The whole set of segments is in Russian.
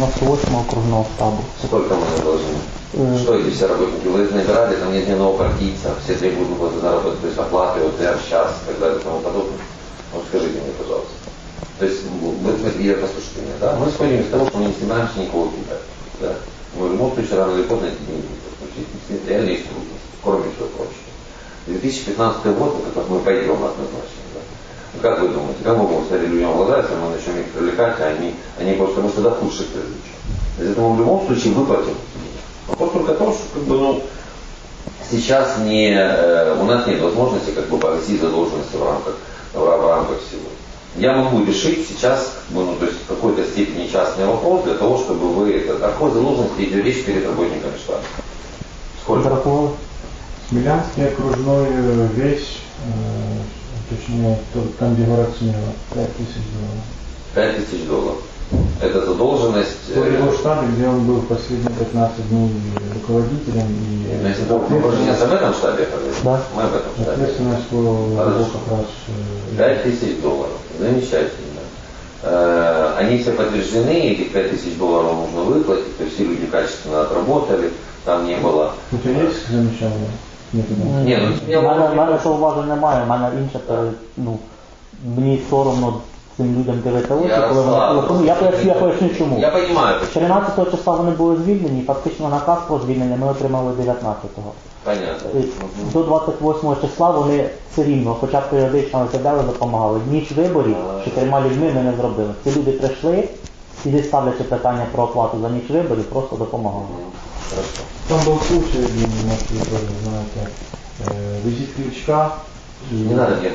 98 окружного штабу. Сколько мы должны? Э, Что эти все работники? Вы их набирали, там нет ни одного партийца, все требуют выплаты заработка, то есть оплаты, ОТР, час и так далее и тому подобное. Вот скажите мне, пожалуйста. То есть, вы, вы, я послушайте меня, да? Мы исходим из того, что мы не собираемся никого кидать. Да? Мы в любом случае рано или поздно эти деньги. Если Реально есть трудности, кроме всего прочего. 2015 год, на который мы пойдем однозначно. Да? Ну, как вы думаете, как мы будем смотреть людям в глаза, если а они, они просто, мы всегда худших привлечем. Поэтому в любом случае выплатим. Вопрос только в том, что как бы, ну, сейчас не, э, у нас нет возможности как бы погасить задолженности в рамках, в, рамках всего. Я могу решить сейчас, как бы, ну, то есть в какой-то степени частный вопрос для того, чтобы вы, это, о какой задолженности идет речь перед работниками штаба. Сколько? Зарахували? Смілянський окружной э, весь, э, точнее, то- там где город Смело, 5 тысяч долларов. 5 тысяч долларов. Это задолженность. В э, его штабе, где он был последние 15 дней руководителем и Значит, вы же сейчас об этом штабе говорите? Да. Мы об этом штабе. ответственность по его Хорошо. как раз э, 5 тысяч долларов. Замечательно. Э, Они все подтверждены, этих 5 тысяч долларов нужно выплатить, то есть все люди качественно отработали, там не было... У тебя есть замечания? Нет, да. Ні, ну, я У мене, можу- в мене зауважень немає, в мене інше, те, ну, мені соромно цим людям дивити очі, коли вони телефонують. Я поясню, я поясню чому. Я почему. 14 числа вони були звільнені, фактично наказ про звільнення ми отримали 19-го. Понятно. До 28 числа вони все рівно, хоча б періодично розглядали, допомагали. Ніч виборів з чотирма людьми ми не зробили. Ці люди прийшли і не ставлячи питання про оплату за ніч виборів, просто допомагали. Там был случай, один, может, вы Не надо мне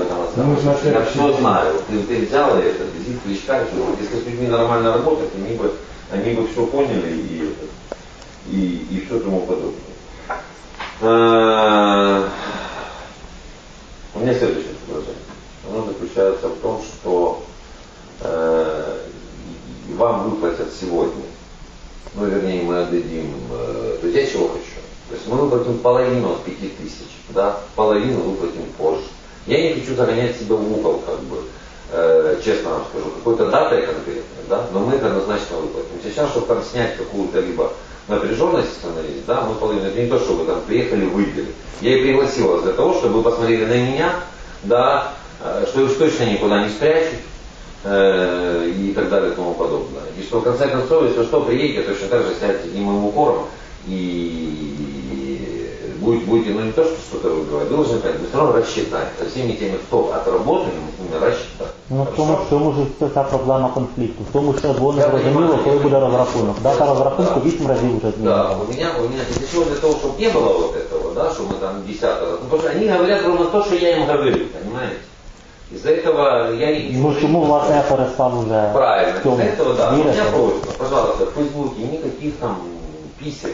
же рассказывать. Я все знаю. Ты, ты взял это, визит и всё. если с людьми нормально работать, они бы, они бы все поняли и, и, и все тому подобное. А, У меня следующее предложение. Оно заключается в том, что э, вам выплатят сегодня. Ну, вернее, мы отдадим. э, то есть я чего хочу? То есть мы выплатим половину от пяти тысяч, да, половину выплатим позже. Я не хочу загонять себя в угол, как бы, э, честно вам скажу, какой-то датой конкретной, да, но мы это однозначно выплатим. Сейчас, чтобы там снять какую-то либо напряженность становить, да, мы половину, это не то, что вы там приехали, выпили. Я и пригласил вас для того, чтобы вы посмотрели на меня, да, э, что уж точно никуда не спрячут, э, и так далее и тому подобное. И что в конце концов, если что, приедете, точно так же сядете и моим укором, и будет, будете, ну не то, что что-то вы говорите, вы должны понять, вы все равно рассчитать со всеми теми, кто отработали, мы с ними рассчитать. Ну, в тому, в тому ж це ця проблема конфлікту, в тому, що було не Я зрозуміло, понимаю. коли буде розрахунок. Дата розрахунку Да. 8 разів вже Да, змінила. у меня, у меня для чего для того, чтобы не было вот этого, да, что мы там десятого, ну, потому что они говорят ровно то, что я им говорю, понимаете? Из-за этого я не... Ну чому власне я перестав уже Правильно. в цьому Из-за этого, да. У вірити? меня просьба, пожалуйста, в Фейсбуке никаких там писем,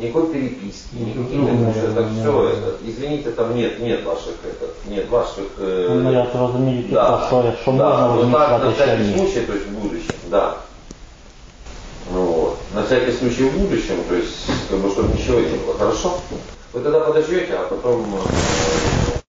никакой переписки, никаких, Ну, потому что это наверное, все, да. это, извините, там нет, нет ваших, это, нет ваших... э, Ну, я ж розумію тільки, да, що, що да, можна вот так, на розміщувати ще всякий ні. случай, то есть в будущем, да. Ну вот, на всякий случай в будущем, то есть, как бы, чтобы ничего не было, хорошо? Вы тогда подождете, а потом... э,